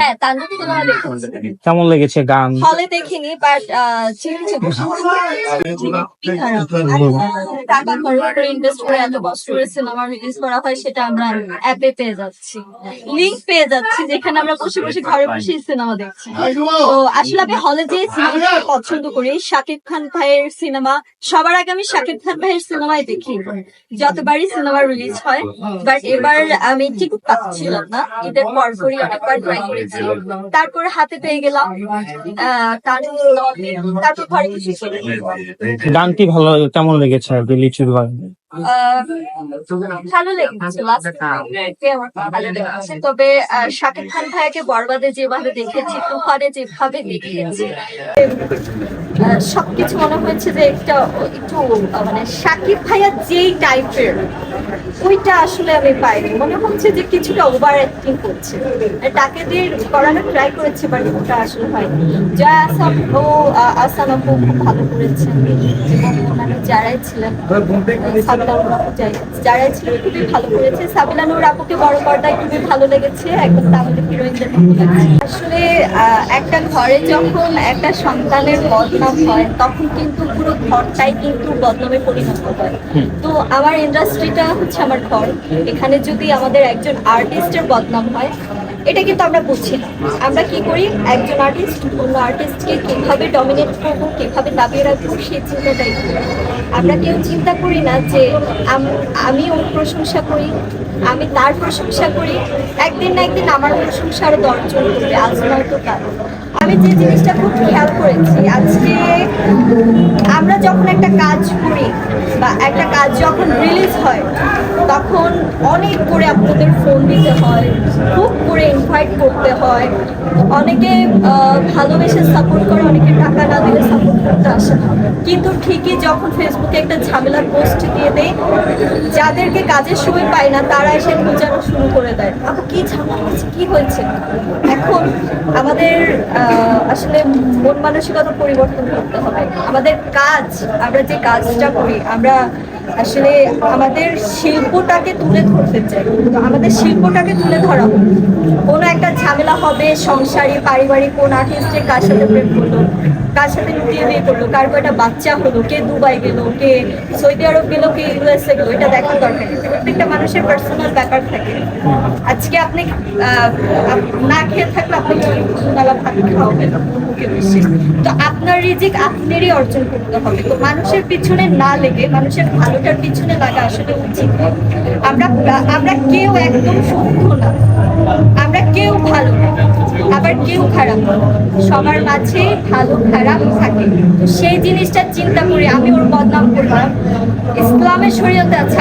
হ্যাঁ তাণ্ডব সিনেমা দেখেছি কেমন লেগেছে গান হলে দেখিনি বাট চিনেছি টাকা খরচ করে ইনভেস্ট করে এত কষ্ট সিনেমা রিলিজ করা হয় সেটা আমরা অ্যাপে পেয়ে যাচ্ছি লিঙ্ক পেয়ে যাচ্ছি যেখানে আমরা বসে বসে ঘরে বসে সিনেমা দেখছি তো আসলে আমি হলে যে সিনেমা পছন্দ করি শাকিব খান ভাইয়ের সিনেমা সবার আগে আমি শাকিব খান ভাইয়ের সিনেমাই দেখি যতবারই সিনেমা রিলিজ হয় বাট এবার আমি ঠিক পাচ্ছিলাম না ঈদের পরপরই অনেকবার ট্রাই করেছি তারপরে হাতে পেয়ে গেলাম তারপর ঘরে কিছু চলে গানটি ভালো কেমন লেগেছে আর কি লিচুর গান আহ, ভালো লেগেছে last কে আমার ভালো লেগেছে? তবে শাকিব খান ভাইয়াকে বরবাদে যেভাবে দেখেছি তুফানে যেভাবে দেখিয়েছি সবকিছু মনে হয়েছে যে একটা একটু মানে শাকিব ভাইয়া যেই টাইপের ওইটা আসলে আমি পাইনি। মনে হচ্ছে যে কিছুটা ওভার অ্যাক্টিং করছে। তাকে দিয়ে করানোর ট্রাই করেছে বাট ওটা আসলে হয়নি। যা আসাম ও আসাম আপু খুব ভালো করেছেন। এবং যারাই ছিলেন আপু যাই- যারাই ছিলেন খুবই ভালো করেছে। সাবিলানুর আপুকে বড় পর্দায় খুবই ভালো লেগেছে। একদম তামিলের হিরোইনদের আসলে একটা ঘরে যখন একটা সন্তানের বদনাম হয় তখন কিন্তু পুরো ঘরটাই কিন্তু বদনামে পরিণত হয়। তো আমার ইন্ডাস্ট্রিটা হচ্ছে আমার ঘর। এখানে যদি আমাদের একজন আর্টিস্টের বদনাম হয় এটা কিন্তু আমরা বুঝছি না। আমরা কি করি? একজন আর্টিস্ট অন্য আর্টিস্টকে কীভাবে ডমিনেট করব, কীভাবে দাবিয়ে রাখব, সেই চিন্তাটাই। আমরা কেউ চিন্তা করি না যে আম- ওর প্রশংসা করি, আমি তার প্রশংসা করি। একদিন না একদিন আমার প্রশংসা আরও দর্জন করবে, আজ নয়তো কাল। আমি যে জিনিসটা খুব খেয়াল করেছি, আজকে আমরা যখন একটা কাজ করি বা একটা কাজ যখন রিলিজ হয়, তখন অনেক করে আপনাদের ফোন দিতে হয়। খুব করতে হয়। অনেকে ভালোবেসে সাপোর্ট করে অনেকে টাকা না দিলে সাপোর্ট কিন্তু ঠিকই যখন ফেসবুকে একটা ঝামেলার পোস্ট দিয়ে দেয়, যাদেরকে কাজের সময় পায় না, তারা এসে খোঁজানো শুরু করে দেয়। আপু কি ঝামেলা হয়েছে? কি হয়েছে? এখন আমাদের আসলে মন মানসিকতা পরিবর্তন করতে হবে। আমাদের কাজ, আমরা যে কাজটা করি, আমরা আসলে আমাদের শিল্পটাকে তুলে ধরতে চাই। আমাদের শিল্পটাকে তুলে ধরা কোনো একটা ঝামেলা হবে, সংসারী, পারিবারিক, কোন আর্টিস্টের কার সাথে প্রেম করল? কার সাথে লুকিয়ে বিয়ে করল। কার কয়টা বাচ্চা হলো, কে দুবাই গেলো, কে সৌদি আরব গেলো, কে ইউএসএ গেলো, এটা দেখার দরকার নেই। প্রত্যেকটা মানুষের পার্সোনাল ব্যাপার থাকে। আজকে আপনি না খেয়ে থাকলে আপনি ভাত খাওয়াবেন? তো আপনার রিজিক আপনারই অর্জন করতে হবে। তো মানুষের পিছনে না লেগে, মানুষের ভালোটার পিছনে লাগা আসলে উচিত। আমরা আমরা কেউ একদম ভালো না। আবার কেউ খারাপ সবার মাঝে ভালো, খারাপ থাকে। তো সেই জিনিসটা চিন্তা করে আমি ওর বদনাম করলাম। ইসলামের শরীয়তে আছে